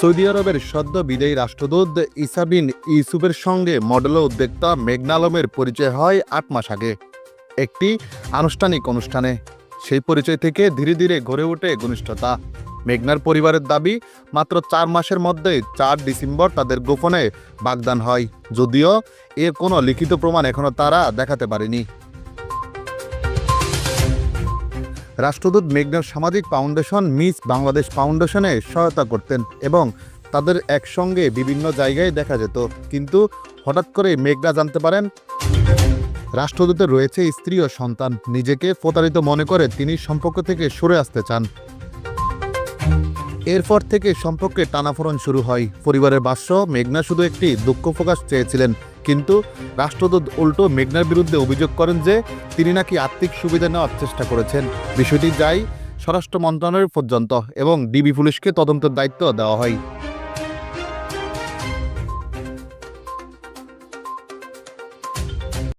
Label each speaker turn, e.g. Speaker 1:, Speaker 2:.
Speaker 1: Saudi আরবের সদ্য বিদায়ী রাষ্ট্রদূত ইসাবিন ইউসুফের সঙ্গে মডেল উদ্যোক্তা মেঘনা আলমের পরিচয় হয় আট মাস আগে। একটি আনুষ্ঠানিক অনুষ্ঠানে। সেই পরিচয় থেকে ধীরে ধীরে গড়ে ওঠে ঘনিষ্ঠতা। মেঘনার পরিবারের দাবি, মাত্র চার মাসের মধ্যে চার ডিসেম্বর তাদের গোপনে বাগদান হয়। যদিও এর কোনো লিখিত প্রমাণ এখনও তারা দেখাতে পারেনি। রাষ্ট্রদূত মেঘনার সামাজিক ফাউন্ডেশন, মিস বাংলাদেশ ফাউন্ডেশনে সহায়তা করতেন এবং তাদের একসঙ্গে বিভিন্ন জায়গায় দেখা যেত। কিন্তু হঠাৎ করে মেঘনা জানতে পারেন রাষ্ট্রদূতের রয়েছে স্ত্রী ও সন্তান। নিজেকে প্রতারিত মনে করে তিনি সম্পর্ক থেকে সরে আসতে চান। এরপর থেকে সম্পর্কে টানাফোড়ন শুরু হয়। পরিবারের ভাষ্য মেঘনা শুধু একটি দুঃখ প্রকাশ চেয়েছিলেন। কিন্তু রাষ্ট্রদূত উল্টো মেঘনার বিরুদ্ধে অভিযোগ করেন যে তিনি নাকি আর্থিক সুবিধা নেওয়ার চেষ্টা করেছেন। বিষয়টি যায় স্বরাষ্ট্র মন্ত্রণালয় পর্যন্ত এবং ডিবি পুলিশকে তদন্তের দায়িত্ব দেওয়া হয়।